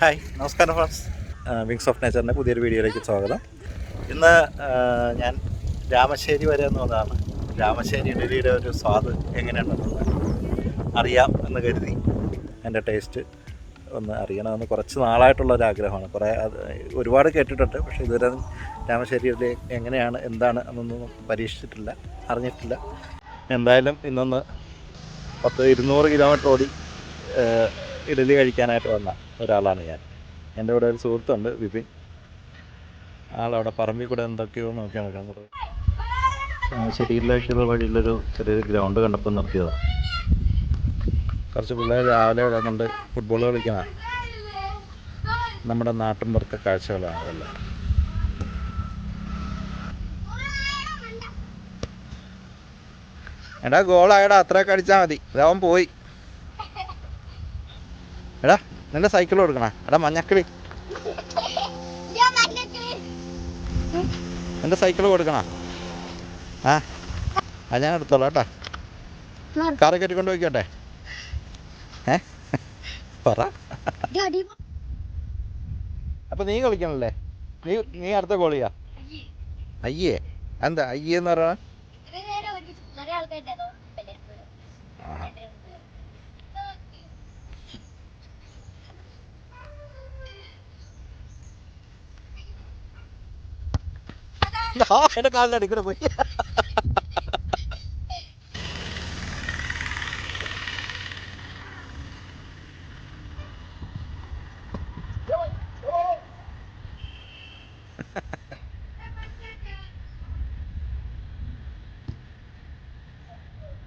Hi നമസ്കാരം friends. Wings of നേച്ചറിന്റെ പുതിയൊരു വീഡിയോയിലേക്ക് സ്വാഗതം. ഇന്ന് ഞാൻ രാമശ്ശേരി വരെ എന്ന് വന്നതാണ് രാമശ്ശേരി ഇഡലിയുടെ ഒരു സ്വാദ് എങ്ങനെയുണ്ടെന്ന് അറിയാം എന്ന് കരുതി. എന്റെ ടേസ്റ്റ് ഒന്ന് അറിയണമെന്ന് കുറച്ച് നാളായിട്ടുള്ള ഒരു ആഗ്രഹമാണ്. കുറേ ഒരുപാട് കേട്ടിട്ടുണ്ട് പക്ഷേ ഇതുവരെ രാമശ്ശേരി ഇഡലി എങ്ങനെയാണ് എന്താണ് എന്നൊന്നും പരീക്ഷിച്ചിട്ടില്ല അറിഞ്ഞിട്ടില്ല. എന്തായാലും ഇന്നൊന്ന് പത്ത് ഇരുന്നൂറ് കിലോമീറ്റർ ഓടി ഇഡലി കഴിക്കാനായിട്ട് വന്ന ഒരാളാണ് ഞാൻ. എന്റെ കൂടെ ഒരു സുഹൃത്തുണ്ട് വിപിൻ. ആളവിടെ പറമ്പിൽ കൂടെ എന്തൊക്കെയോ നോക്കി നടക്കുന്നത് ശരിയിലേക്കുള്ള വഴിയിലൊരു ചെറിയൊരു ഗ്രൗണ്ട് കണ്ടപ്പോൾ നിർത്തിയതാണ് കുറച്ച് പിള്ളേർ രാവിലെ ഇവിടെ കൊണ്ട് ഫുട്ബോൾ കളിക്കണ നമ്മുടെ നാട്ടിൻ പുറത്തെ കാഴ്ചകളാണ് അതെല്ലാം. എടാ ഗോളായടാ അത്രയൊക്കെ അടിച്ചാൽ മതി. അവൻ പോയി. എടാ നിന്റെ സൈക്കിൾ കൊടുക്കണ. എടാ മഞ്ഞക്കിളി. നിന്റെ സൈക്കിൾ കൊടുക്കണ. ആ അത് ഞാൻ എടുത്തോളാം കേട്ടോ. കാറി കയറ്റിക്കൊണ്ട് പോയിക്കോട്ടെ. ഏ? പറ. അപ്പൊ നീ കളിക്കണല്ലേ? നീ നീ അടുത്ത കോളിയാ അയ്യേ. എന്താ അയ്യേന്ന് പറയാ പറയണ ആ என்ன காலில் அடிக்கிற போய்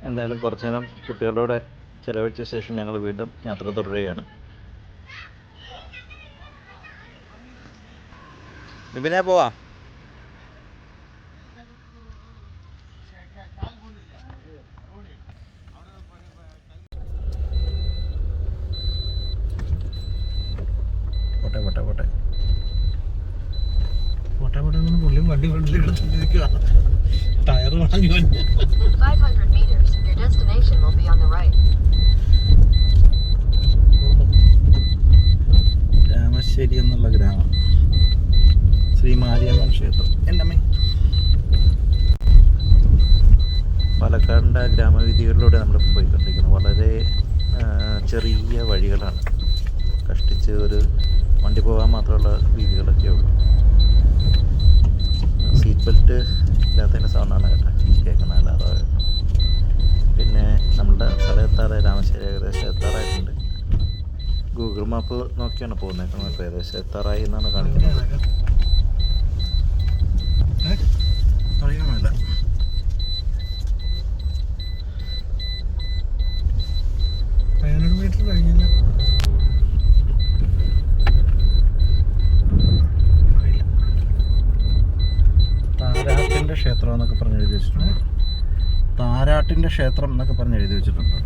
എന്തായാലും കുറച്ചു നേരം കുട്ടികളോടെ ചെലവഴിച്ച ശേഷം ഞങ്ങൾ വീണ്ടും യാത്ര തുടരുകയാണ്. വിപിനെ പോവാ പോട്ടെ പോട്ടെ പോട്ടെ പോട്ടെ പോട്ടെ എന്ന് പുള്ളിയും വണ്ടി വണ്ടിയിലെടുത്തിരിക്കുകയാണ് ടയർ വാങ്ങി വന്നു 500 meters, your destination will be on the right. Ramassery എന്നുള്ള ഗ്രാമം ശ്രീ മാരിയമ്മൻ ക്ഷേത്രം എന്റെ അമ്മേ പാലക്കാടിന്റെ ഗ്രാമവീഥികളിലൂടെ നമ്മൾ പോയിക്കൊണ്ടിരിക്കുന്നത് വളരെ ചെറിയ വഴികളാണ്. കഷ്ടിച്ച് ഒരു വണ്ടി പോകാൻ മാത്രമുള്ള വീതികളൊക്കെ ഉള്ളൂ. സീറ്റ് ബെൽറ്റ് ഇല്ലാത്തതിന്റെ സൗണ്ടാണ് കേട്ടോ കേൾക്കുന്നത് അല്ലാതെ. പിന്നെ നമ്മുടെ സ്ഥലം എത്താറായി രാമശ്ശേരി ഏകദേശം എത്താറായിട്ടുണ്ട്. ഗൂഗിൾ മാപ്പ് നോക്കിയാണ് പോകുന്നത്. ഏകദേശം എത്താറായി എന്നാണ് കാണിക്കുന്നത്. ക്ഷേത്രം എന്നൊക്കെ പറഞ്ഞ് എഴുതി വെച്ചിട്ടുണ്ട്. താരാട്ടിന്റെ ക്ഷേത്രം എന്നൊക്കെ പറഞ്ഞ് എഴുതി വെച്ചിട്ടുണ്ട്.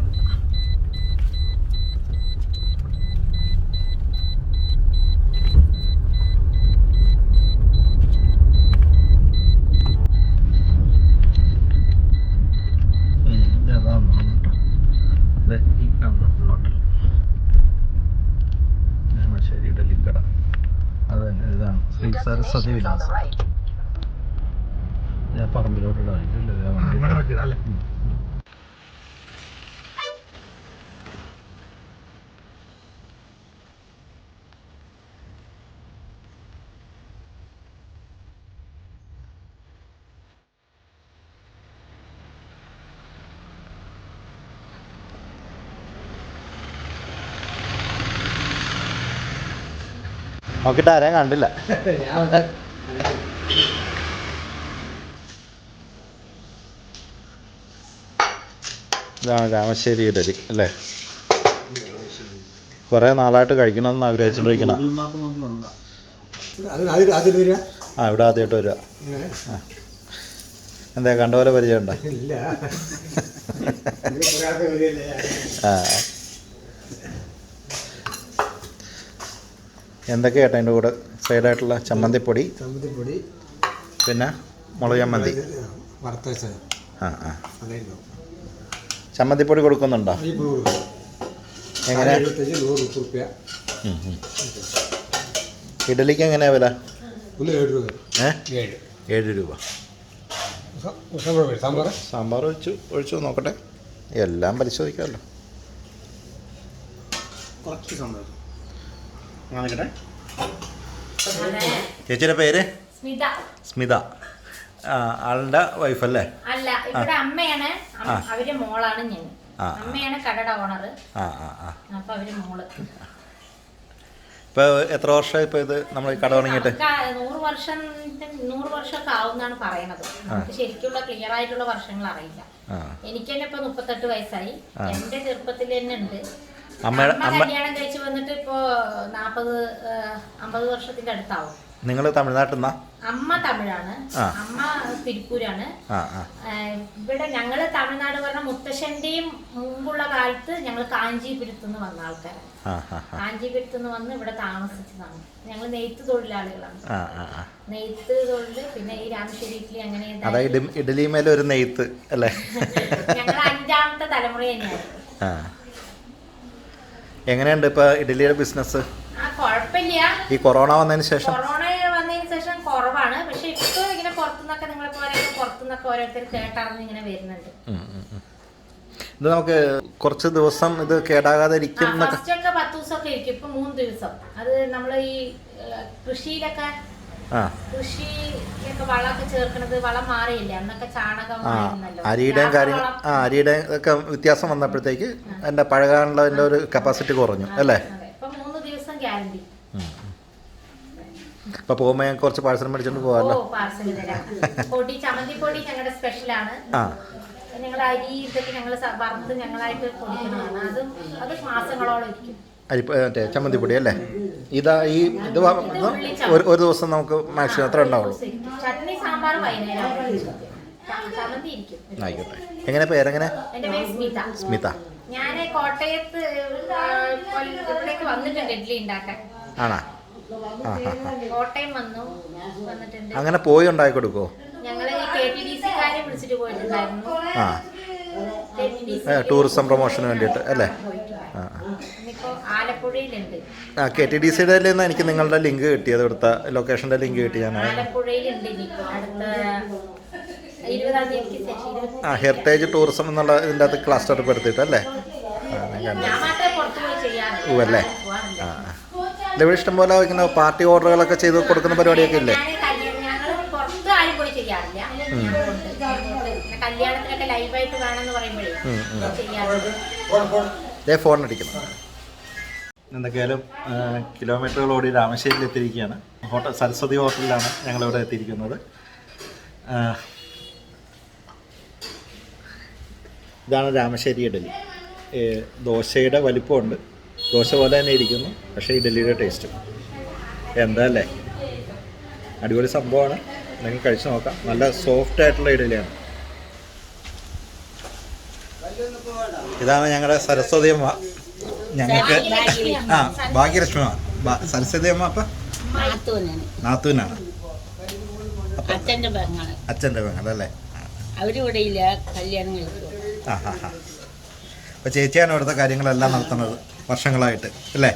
ശരി ഡൽഹി കട അത് തന്നെ ഇതാണ്. ശ്രീ സരസ്വതി വിലാസം the right. ഞാൻ പറമ്പിലോട്ട് ഇടാം ഇവിടെ വെക്കുക, അല്ലേ? നോക്കിട്ട് ആരെയും കണ്ടില്ല ഇതാണ് രാമശ്ശേരി ഇഡലി അല്ലേ? കുറേ നാളായിട്ട് കഴിക്കണമെന്ന് വരിക. ആ ഇവിടെ ആദ്യമായിട്ട് വരിക. എന്താ കണ്ട പോലെ പരിചയമുണ്ടോ ആ. എന്തൊക്കെയാ ചേട്ടാ അതിന്റെ കൂടെ സൈഡായിട്ടുള്ള ചമ്മന്തിപ്പൊടി? ചമ്മന്തിപ്പൊടി. പിന്നെ മുളക് ചമ്മന്തി. ആ ആ. ചമ്മന്തിപ്പൊടി കൊടുക്കുന്നുണ്ടോ? എങ്ങനെ. ഇഡലിക്ക് എങ്ങനെയാ വില? ഏഴ് രൂപ. സാമ്പാർ ഒഴിച്ചു ഒഴിച്ചു നോക്കട്ടെ. എല്ലാം പരിശോധിക്കാമല്ലോ. ചേച്ചിയുടെ പേര്? സ്മിത. സ്മിത. ആളുടെ വൈഫല്ലേ അല്ല? ഇവിടെ അമ്മയാണ്. അവർ മോളാണ് ഞാൻ. അമ്മയാണ് കടയുടെ ഓണർ അപ്പൊ അവർ മോൾ. ഇപ്പൊ എത്ര വർഷമായി ഇപ്പൊ ഇത് നമ്മൾ കട തുടങ്ങിയിട്ട്? നൂറ് വർഷം നൂറ് വർഷമൊക്കെ ആവുന്നാണ് പറയണത്. നമുക്ക് ശരിക്കുള്ള ക്ലിയർ ആയിട്ടുള്ള വർഷങ്ങൾ അറിയില്ല. എനിക്ക് തന്നെ ഇപ്പൊ മുപ്പത്തെട്ട് വയസ്സായി. എന്റെ ചെറുപ്പത്തിൽ തന്നെ ഉണ്ട്. അമ്മ കല്യാണം കഴിച്ച് വന്നിട്ട് ഇപ്പോ നാപ്പത് അമ്പത് വർഷത്തിന്റെ അടുത്താവും. നിങ്ങൾ തമിഴ്നാട്ടിൽ നിന്നാ? അമ്മ തമിഴാണ്. അമ്മ തിരുപ്പൂരാണ്. ഇവിടെ ഞങ്ങൾ തമിഴ്നാട് പറഞ്ഞ മുത്തശ്ശന്റെയും മുമ്പുള്ള കാലത്ത് ഞങ്ങൾ കാഞ്ചീപുരത്ത് നിന്ന് വന്ന ആൾക്കാരാണ് കാഞ്ചീപുരത്ത് നിന്ന് വന്ന് ഇവിടെ താമസിച്ചതാണ്. ഞങ്ങൾ നെയ്ത്ത് തൊഴിലാളികളാണ്. നെയ്ത്ത് തൊഴിൽ പിന്നെ ഈ രാമശ്ശേരി ഇഡ്ഡലി അങ്ങനെ ഇഡലി മേലെ ഒരു നെയ്ത്ത് അല്ലേ? ഞങ്ങൾ അഞ്ചാമത്തെ തലമുറ തന്നെയാണ്. എങ്ങനെയുണ്ട് ഇപ്പൊ ഇഡലിയുടെ ബിസിനസ് ഈ കൊറോണ വന്നതിന് ശേഷം? കൊറോണ വന്നതിന് ശേഷം കുറവാണ് പക്ഷെ ഇപ്പൊ ഇങ്ങനെ പുറത്തുനിന്നൊക്കെ നിങ്ങളെ പോലെ പുറത്തുനിന്നൊക്കെ ഓരോരുത്തർ കേട്ടറിഞ്ഞ് ഇങ്ങനെ വരുന്നുണ്ട്. ഇത് നമുക്ക് കുറച്ച് ദിവസം ഇത് കേടാകാതെ ഇരിക്കും ഫസ്റ്റ് ഒക്കെ പത്ത് ദിവസമൊക്കെ ഇരിക്കും. ഇപ്പൊ മൂന്ന് ദിവസം. അത് നമ്മൾ ഈ കൃഷിയിലൊക്കെ ആ. കൃഷിയൊക്കെ വളമൊക്കെ ചേർക്കണത് വളം മാറിയില്ല? അന്നൊക്കെ ചാണകം ആ ആയിരുന്നല്ലോ. അരിയുടെയും കാര്യം. ആ അരിയുടെയും ഒക്കെ വ്യത്യാസം വന്നപ്പോഴത്തേക്ക് എന്റെ പഴകാനുള്ള ഒരു കപ്പാസിറ്റി കുറഞ്ഞു അല്ലേ അതെ. ഇപ്പൊ മൂന്ന് ദിവസം ഗ്യാരണ്ടി ഇപ്പോൾ പോകുമ്പോൾ ഞാൻ കുറച്ച് പാഴ്സൽ മേടിച്ചോണ്ട് പോകാമല്ലോ പൊടി ചമ്മന്തി പൊടി ഞങ്ങളുടെ സ്പെഷ്യലാണ് ആ. ഞങ്ങൾ അരി ഇതൊക്കെ ഞങ്ങൾ വറുത്ത് ഞങ്ങളായിട്ട് അത് അത് മാസങ്ങളോളം ഇരിക്കും. അരി മറ്റേ ചമ്മന്തിപ്പൊടി അല്ലേ? ഇതാ ഈ ഇത് ഒരു ഒരു ദിവസം നമുക്ക് മാക്സിമം എത്ര ഉണ്ടാവുള്ളൂ. ചട്നി സാമ്പാർ ആയിക്കോട്ടെ. എങ്ങനെ പേരെങ്ങനെ സ്മിത. ഞാൻ കോട്ടയത്ത് വന്നിട്ടുണ്ട് ഇഡ്ഡലി ഉണ്ടാക്കാൻ. ആണാ. കോട്ടയം വന്നു. വന്നിട്ടുണ്ട്. അങ്ങനെ പോയി ഉണ്ടാക്കി കൊടുക്കോ വിളിച്ചിട്ട് പോയിട്ടുണ്ടായിരുന്നു. ആ. ടൂറിസം പ്രൊമോഷന് വേണ്ടിയിട്ട് അല്ലേ? ആ കെ ടി ഡി സിയുടെ നിന്ന് എനിക്ക് നിങ്ങളുടെ ലിങ്ക് കിട്ടിയത് ഇവിടുത്തെ ലൊക്കേഷന്റെ ലിങ്ക് കിട്ടി ഞാൻ ആ ഹെറിറ്റേജ് ടൂറിസം എന്നുള്ള ഇതിന്റെ അകത്ത് ക്ലസ്റ്റർ പെടുത്തിയിട്ട് അല്ലേ? ആ ഞാൻ കണ്ടു. ഓ, അല്ലേ? ആ. ആ. ഇഷ്ടം ഇഷ്ടംപോലെ ഇങ്ങനെ പാർട്ടി ഓർഡറുകളൊക്കെ ചെയ്ത് കൊടുക്കുന്ന പരിപാടിയൊക്കെ ഇല്ലേ? ദേ ഫോൺ അടിക്കുന്നു. എന്തൊക്കെയാലും കിലോമീറ്ററുകൾ ഓടി രാമശ്ശേരിയിൽ എത്തിയിരിക്കുകയാണ്. ഹോട്ടൽ സരസ്വതി ഹോട്ടലിലാണ് ഞങ്ങളിവിടെ എത്തിയിരിക്കുന്നത്. ഇതാണ് രാമശ്ശേരി ഇഡലി. ദോശയുടെ വലിപ്പമുണ്ട്. ദോശ പോലെ തന്നെ ഇരിക്കുന്നു. പക്ഷേ ഇഡലിയുടെ ടേസ്റ്റ് എന്താ അല്ലേ അടിപൊളി സംഭവമാണ്. നിങ്ങൾ കഴിച്ചു നോക്കാം. നല്ല സോഫ്റ്റ് ആയിട്ടുള്ള ഇഡലിയാണ്. ഇതാണ് ഞങ്ങളുടെ സരസ്വതി അമ്മ. ഞങ്ങൾക്ക് ആ ഭാഗ്യലക്ഷ്മി അമ്മ. സരസ്വതി അമ്മ അപ്പം? നാത്തൂനാണ്. അച്ഛന്റെ പെങ്ങൾ. അച്ഛന്റെ പെങ്ങളല്ലേ അവരിവിടെ ഇല്ല. കല്യാണം ആ ഹാ ഹാ. അപ്പോൾ ചേച്ചിയാണ് ഇവിടുത്തെ കാര്യങ്ങളെല്ലാം നടത്തുന്നത്. വർഷങ്ങളായിട്ട് അല്ലേ?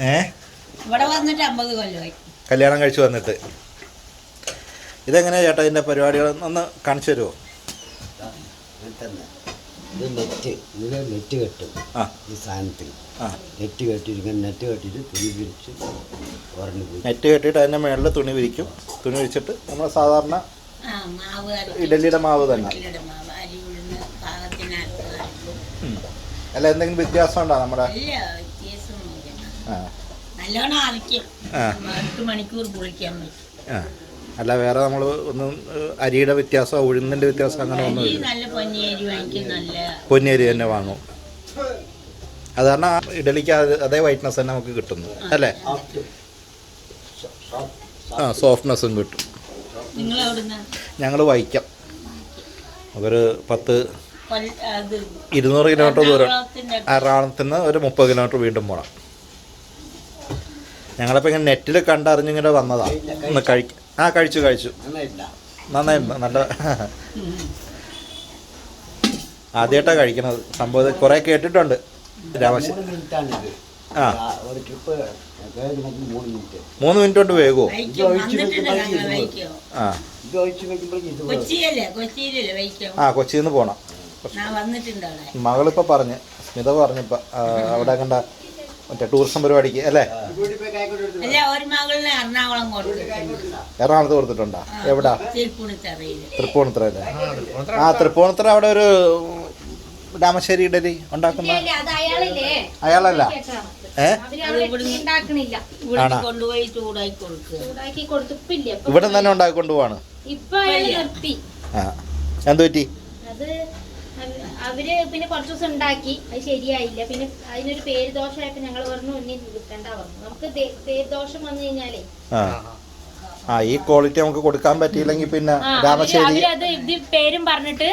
ഏ? ഇവിടെ വന്നിട്ട് അമ്പത് കൊല്ലമായി. കല്യാണം കഴിച്ചു വന്നിട്ട്. ഇതെങ്ങനെയാ ചേട്ടാ ഇതിന്റെ പരിപാടികൾ? ഒന്ന് കാണിച്ചു തരുമോ ഇത് നെറ്റ് ഇതിൽ നെറ്റ് കെട്ടും. ആ. ഈ സാധനത്തിൽ. നെറ്റ് നെറ്റ് കെട്ടിയിട്ട് തുണി ഉറഞ്ഞു പോയി നെറ്റ് കെട്ടിയിട്ട് അതിന്റെ മേളിൽ തുണി വിരിക്കും. തുണി വിരിച്ചിട്ട് നമ്മൾ സാധാരണ ആ മാവ് അരക്കും. ഇഡലിയുടെ മാവ് തന്നെ. അല്ല എന്തെങ്കിലും വ്യത്യാസം ഉണ്ടോ നമ്മുടെ? നല്ലോണം അരയ്ക്കും മണിക്കൂർ പുളിക്കാൻ ആ. അല്ല വേറെ നമ്മൾ ഒന്നും അരിയുടെ വ്യത്യാസം ഉഴുന്നിന്റെ വ്യത്യാസം അങ്ങനെ ഒന്നും പൊന്നിയരി തന്നെ വാങ്ങും. അത് കാരണം ഇഡലിക്ക് അതേ വൈറ്റ്നസ് തന്നെ നമുക്ക് കിട്ടുന്നു അല്ലേ? ആ സോഫ്റ്റ്നെസ്സും കിട്ടും. ഞങ്ങൾ വൈക്കാം. ഒരു പത്ത് ഇരുന്നൂറ് കിലോമീറ്റർ ദൂരം. എറണാകുളത്തു നിന്ന് ഒരു മുപ്പത് കിലോമീറ്റർ വീണ്ടും പോകണം ഞങ്ങളിപ്പോൾ ഇങ്ങനെ നെറ്റിൽ കണ്ടറിഞ്ഞിങ്ങനെ വന്നതാണ് ഒന്ന് കഴിക്ക ആ കഴിച്ചു കഴിച്ചു. നന്നായിരുന്നു നല്ല ആദ്യമായിട്ടാണ് കഴിക്കണത്. സംഭവം കുറേ കേട്ടിട്ടുണ്ട്. രാമശ്ശേരി മിനിറ്റാണിത് ആ. ഒരു ട്രിപ്പ് വേഗം മൂന്ന് മിനിറ്റ്. കൊണ്ട് വേഗോ? ആ. ആ കൊച്ചിയിൽ നിന്ന് പോണം. മകളിപ്പോൾ പറഞ്ഞ് സ്മിത പറഞ്ഞിപ്പോൾ അവിടെ കണ്ട മറ്റേ ടൂറിസം പരിപാടിക്ക് അല്ലേ? എറണാകുളത്ത് കൊടുത്തിട്ടുണ്ടാ? എവിടാ? തൃപ്പൂണിത്തറ അല്ലേ ആ തൃപ്പൂണിത്തറ അവിടെ ഒരു രാമശ്ശേരി ഇഡലി ഉണ്ടാക്കുന്ന അയാളല്ല? ഏ? ഇവിടെ തന്നെ ഉണ്ടാക്കി കൊണ്ടുപോവാണ്. എന്ത് ചൂടാക്കി അവർ പിന്നെ കുറച്ച് ദിവസം ഉണ്ടാക്കി അത് ശരിയായില്ല. പിന്നെ അതിനൊരു പേര് ദോഷമായപ്പോ ഞങ്ങൾ പറഞ്ഞു ഒന്നി വിൽക്കണ്ട പറഞ്ഞു. നമുക്ക് പേര് ദോഷം വന്നു കഴിഞ്ഞാലേ? ആ. ഈ ക്വാളിറ്റി നമുക്ക് കൊടുക്കാൻ പറ്റിയില്ലെങ്കിൽ പിന്നെ രാമശ്ശേരി പേരും പറഞ്ഞിട്ട്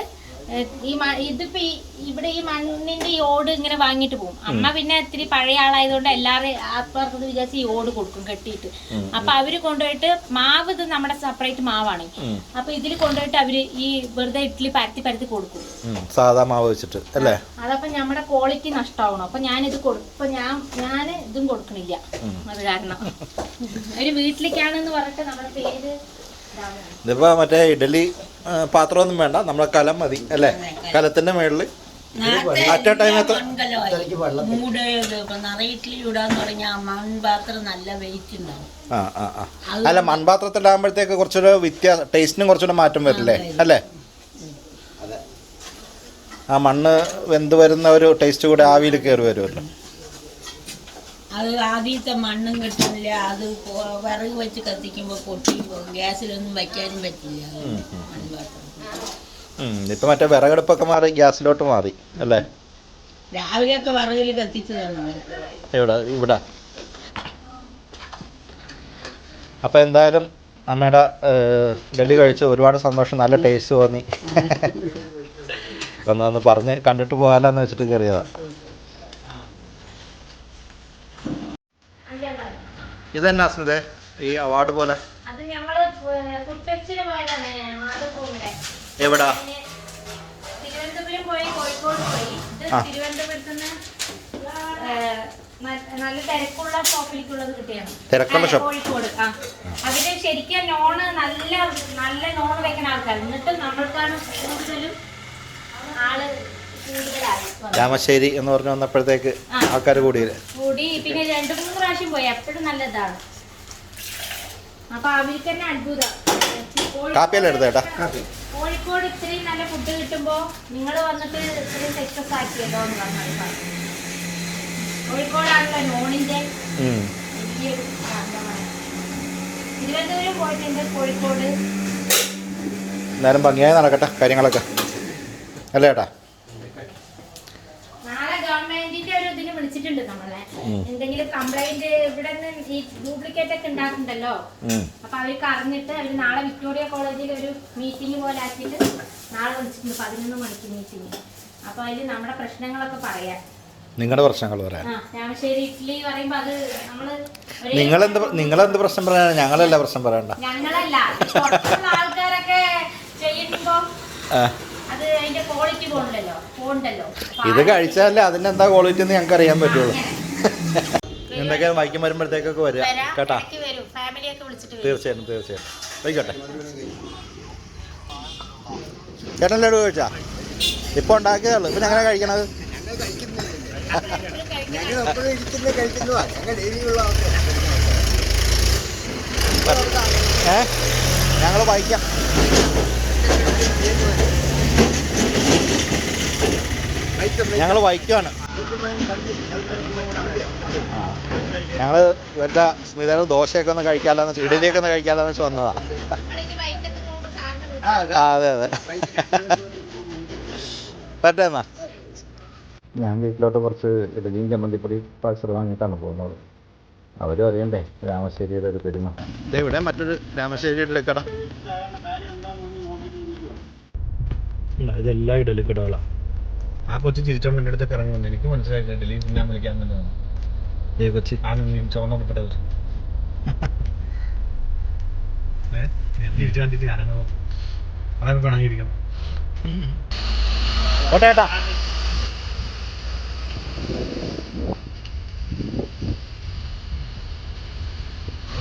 ഈ ഇതിപ്പോ ഈ- ഇവിടെ ഈ മണ്ണിന്റെ ഈ ഓട് ഇങ്ങനെ വാങ്ങിട്ട് പോകും. അമ്മ പിന്നെ ഇത്തിരി പഴയ ആളായതുകൊണ്ട് എല്ലാവരും ആത്മാർത്ഥത വിചാരിച്ച് ഈ ഓട് കൊടുക്കും കെട്ടിയിട്ട്. അപ്പൊ അവർ കൊണ്ടുപോയിട്ട് മാവ് ഇത് നമ്മുടെ സെപ്പറേറ്റ് മാവാണ്. അപ്പൊ ഇതിൽ കൊണ്ടുപോയിട്ട് അവർ ഈ വെറുതെ ഇഡ്ഡലി പരത്തി പരത്തി കൊടുക്കും. സാധാ മാവ് വെച്ചിട്ട് അല്ലേ? അതപ്പോ നമ്മുടെ ക്വാളിറ്റി നഷ്ടമാവണം അപ്പൊ ഞാനിത് കൊടുക്കും ഇപ്പൊ ഞാൻ ഞാൻ ഇതും കൊടുക്കണില്ല. അത് കാരണം. ഒരു വീട്ടിലേക്കാണെന്ന് പറഞ്ഞിട്ട് നമ്മുടെ പേര് ഇതിപ്പോ മറ്റേ ഇഡലി പാത്രമൊന്നും വേണ്ട. നമ്മളെ കലം മതി അല്ലേ? കലത്തിന്റെ മേളിൽ. At ടൈം എത്ര- മൂട് പറഞ്ഞാൽ ആ മൺപാത്രം നല്ല വെയിറ്റ് ഉണ്ടാവും. ആ ആ ആ. അല്ല മൺപാത്രത്തിലാകുമ്പോഴത്തേക്ക് കുറച്ചൊരു വ്യത്യാസം ടേസ്റ്റിനും കുറച്ചുകൂടെ മാറ്റം വരില്ലേ? അല്ലേ? ആ മണ്ണ് വെന്ത് വരുന്ന ഒരു ടേസ്റ്റ് കൂടെ ആവിയിൽ കയറി വരുമല്ലോ. അത് ആദ്യത്തെ മണ്ണും കിട്ടുന്നില്ല. അത് വിറക് വെച്ച് കത്തിക്കുമ്പോൾ പൊട്ടി പോകും ഗ്യാസിലൊന്നും വയ്ക്കാനും പറ്റില്ല. മൺപാത്രം ഉം, ഇപ്പൊ മറ്റേ വിറകടുപ്പൊക്കെ മാറി ഗ്യാസിലോട്ട് മാറി അല്ലേ? രാവിലെയൊക്കെ വിറകിൽ കത്തിച്ചതാണ് ഇവിടെ ഇവിടെ. അപ്പോൾ എന്തായാലും അമ്മയുടെ ഡൽഹി കഴിച്ച് ഒരുപാട് സന്തോഷം നല്ല ടേസ്റ്റ് തോന്നി ഒന്ന് ഒന്ന് പറഞ്ഞ് കണ്ടിട്ട് പോകാലെന്ന് വെച്ചിട്ട് കയറിയതാ. ഇതെന്നാ സ്മിതേ ഈ അവാർഡ് പോലെ. എവിടാ? നല്ല തിരക്കുള്ള ഷോപ്പിലേക്കുള്ളത് കിട്ടിയാണ് തിരക്കുള്ള ഷോപ്പ്. കോഴിക്കോട് ആ. അവർ ശരിക്കും നോണ് നല്ല നല്ല നോൺ വെക്കുന്ന ആൾക്കാർ എന്നിട്ട് നമ്മൾക്കാണ് കൂടുതലും. രാമശ്ശേരി എന്ന് പറഞ്ഞു വന്നപ്പോഴത്തേക്ക്. ആൾക്കാർ കൂടിയില്ലേ? കൂടി പിന്നെ രണ്ടു മൂന്ന് പ്രാവശ്യം പോയി. എപ്പോഴും നല്ലതാണ്. അപ്പൊ അവർക്ക് തന്നെ അത്ഭുതം. കാപ്പിയല്ലേ എടുത്തത് ചേട്ടാ? കോഴിക്കോട് ഇത്രയും നല്ല ഫുഡ് കിട്ടുമ്പോ നിങ്ങൾ വന്നിട്ട് ഇത്രയും സക്സസ് ആക്കിയല്ലോ എന്ന് പറഞ്ഞു കോഴിക്കോടാണല്ലോ നോണിന്റെ ഉം. വലിയൊരു സാധനമാണ് തിരുവനന്തപുരം പോയിട്ടുണ്ട് കോഴിക്കോട്. നേരം ഭംഗിയായി നടക്കട്ടെ കാര്യങ്ങളൊക്കെ. അല്ലേ ചേട്ടാ നാളെ ഗവൺമെന്റിന്റെ ഒരു ഇതിന് വിളിച്ചിട്ടുണ്ട് നമ്മളെ. എന്തെങ്കിലും കംപ്ലൈന്റ് ഇവിടെ നിന്ന് ഈ ഡ്യൂപ്ലിക്കേറ്റ് ഒക്കെ ഉണ്ടാക്കുന്നുണ്ടല്ലോ. അപ്പൊ അവർക്ക് അറിഞ്ഞിട്ട് അവർ നാളെ വിക്ടോറിയ കോളേജിൽ ഒരു മീറ്റിംഗ് പോലെ ആക്കിയിട്ട് നാളെ വിളിച്ചിട്ടുണ്ട് പതിനൊന്ന് മണിക്ക് മീറ്റിംഗ് അപ്പൊ അതിൽ നമ്മുടെ പ്രശ്നങ്ങളൊക്കെ പറയാം. നിങ്ങളുടെ പ്രശ്നങ്ങൾ പറയാം. രാമശ്ശേരി ഇഡ്ഡലി പറയുമ്പോ അത് നമ്മൾ നിങ്ങളെന്ത് നിങ്ങളെന്ത് പ്രശ്നം പറയാനാണ് ഞങ്ങളല്ല പ്രശ്നം പറയണ്ട. ഞങ്ങളല്ല ആൾക്കാരൊക്കെ ചെയ്യുമ്പോ. അത് അതിന്റെ ക്വാളിറ്റി അപ്പൊ ഇത് കഴിച്ചാലേ അതിന്റെ എന്താ ക്വാളിറ്റി എന്ന് ഞങ്ങൾക്ക് അറിയാൻ പറ്റുള്ളൂ. എന്തൊക്കെ എന്തൊക്കെയാണ് വൈക്കം വരുമ്പോഴത്തേക്കൊക്കെ വരിക. വരാം, കേട്ടാ? തീർച്ചയായിട്ടും തീർച്ചയായിട്ടും. വൈകട്ടെ ചേട്ടൻ ലഡു കഴിച്ചാ? ഇപ്പൊ ഉണ്ടാക്കിയതാണ് ഇപ്പൊ ഞങ്ങനെ കഴിക്കണത്? ഏ? ഞങ്ങൾ വായിക്കാം ഞങ്ങൾ വൈക്കുവാണ്. ഞങ്ങൾ ഇവരുടെ സ്മിതയുടെ ദോശയൊക്കെ ഒന്ന് കഴിക്കാമെന്ന് ഇഡലിയൊക്കെ ഒന്ന് കഴിക്കാമെന്ന് വെച്ച് വന്നതാ. അതെ അതെ. പറ്റേന്നാ ഞാൻ വീട്ടിലോട്ട് കുറച്ച് ഇഡലിയും ചമ്മന്തിപ്പൊടി പാഴ്സൽ വാങ്ങിയിട്ടാണ് പോകുന്നത്. അവരും അറിയണ്ടേ രാമശ്ശേരിയുടെ ഒരു പെരുമ. ഇവിടെ മറ്റൊരു രാമശ്ശേരിയുടെ കട ഇതെല്ലാം ഇഡലി കടകളാണ് ആ കൊച്ചു തിരിച്ചോണ്ട് എന്റെ അടുത്ത് ഇറങ്ങി വന്നു എനിക്ക് മനസ്സിലായില്ല ഡൽഹി ഞാൻ വിളിക്കാൻ തന്നെ ഏ കൊച്ചി. ആ നീ ചുവന്ന പെട്ടത്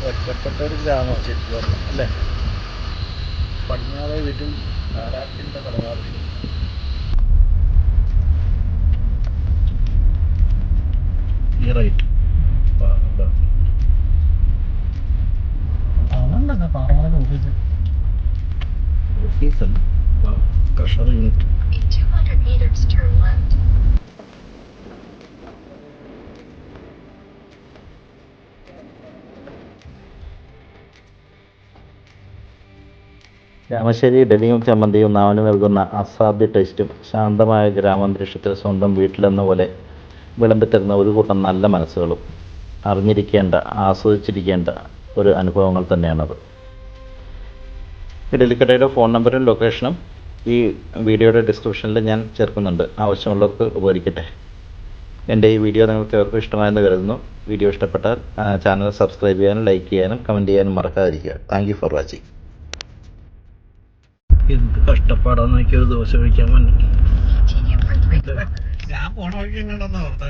ഒറ്റപ്പെട്ട ഒരു ഗ്രാമം ശരിക്കും അല്ലേ? പടിഞ്ഞാറേ വീട്ടിൽ നാരായണത്തിന്റെ കടവാറില്ല റൈറ്റ് അതുകൊണ്ടല്ലേ പാറമല ഓഫീസ് ഓഫീസല്ല കർഷക unit In 200 meters, turn left. Ramassery ഇഡലിയും ചമ്മന്തിയും നാവിന് നൽകുന്ന അസാധ്യ ടേസ്റ്റും ശാന്തമായ ഗ്രാമാന്തരീക്ഷത്തിൽ സ്വന്തം വീട്ടിലെന്ന പോലെ വിളമ്പിത്തരുന്ന ഒരു കൂട്ടം നല്ല മനസ്സുകളും അറിഞ്ഞിരിക്കേണ്ട ആസ്വദിച്ചിരിക്കേണ്ട ഒരു അനുഭവങ്ങൾ തന്നെയാണത്. ഇഡലിക്കടയുടെ ഫോൺ നമ്പറും ലൊക്കേഷനും ഈ വീഡിയോയുടെ ഡിസ്ക്രിപ്ഷനിൽ ഞാൻ ചേർക്കുന്നുണ്ട്. ആവശ്യമുള്ളവർക്ക് ഉപകരിക്കട്ടെ. എന്റെ ഈ വീഡിയോ നിങ്ങൾക്ക് ഏവർക്കും ഇഷ്ടമായെന്ന് കരുതുന്നു. വീഡിയോ ഇഷ്ടപ്പെട്ടാൽ ചാനൽ സബ്സ്ക്രൈബ് ചെയ്യാനും ലൈക്ക് ചെയ്യാനും കമന്റ് ചെയ്യാനും മറക്കാതിരിക്കുക. Thank you for watching. എന്ത് കഷ്ടപ്പാടാന്ന് എനിക്കൊരു ദോശ കഴിക്കാൻ വേണ്ടി. Continue for 3 ഞാൻ പോണ വഴിക്ക് എങ്ങനെയാണെന്ന് ഓർത്താ